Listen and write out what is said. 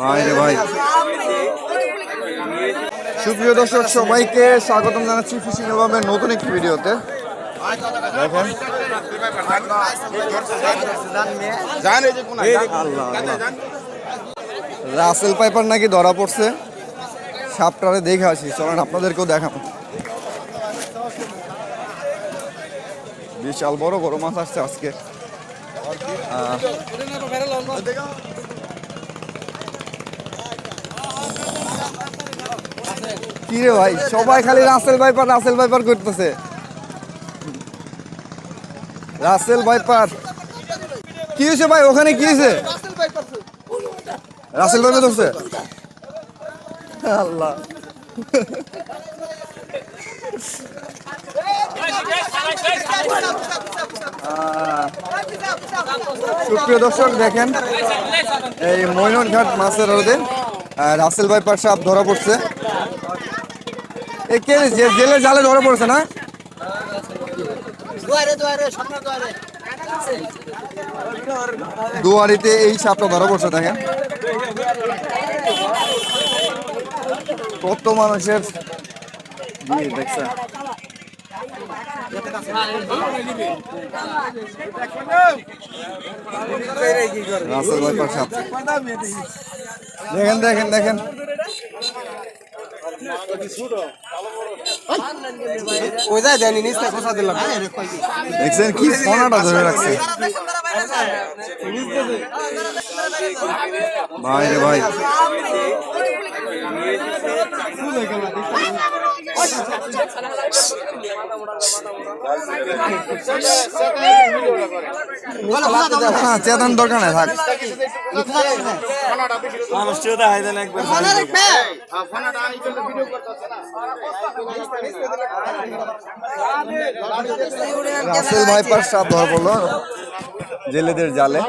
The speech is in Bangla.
ভাই রে ভাই। সুপ্রিয় দর্শক, সবাইকে স্বাগতম জানাচ্ছি ফিশিং এলবামের নতুন একটি ভিডিওতে। রাসেল পাইপার নাকি ধরা পড়ছে? সাপটারে দেখে আসি, চলেন আপনাদেরকেও দেখাবো। বিশাল বড় বড় মাছ আসছে আজকে। কি রে ভাই? সবাই খালি রাসেল ভাইপার রাসেল ভাইপার করতেছে। Russell viper. কি হয়েছে ভাই? ওখানে কি হয়েছে? রাসেল ভাইপার ধরছে। আল্লাহ। সুপ্রিয় দর্শক, দেখেন এই মৈনট ঘাট মাছের রোদে রাসেল ভাইপার সাপ ধরা পড়ছে। এ কে জেলে জালে ধরা পড়ছে না? দুয়ারিতে এই সাপটা ধরা পড়ছে দেখেন। কত মানুষের ভিড় দেখছেন? রাসেল ভাইপার সাপ দেখেন দেখেন দেখেন। কোথায় দেয়নি নিচে খোসা দিলাম। দেখছেন কি সোনাটা ধরে রাখছে। ভাই রে ভাই। হ্যাঁ চেতন দরকার নেই থাক রাসেল ভাইপার সাপ ধরা পড়ল জেলেদের জালে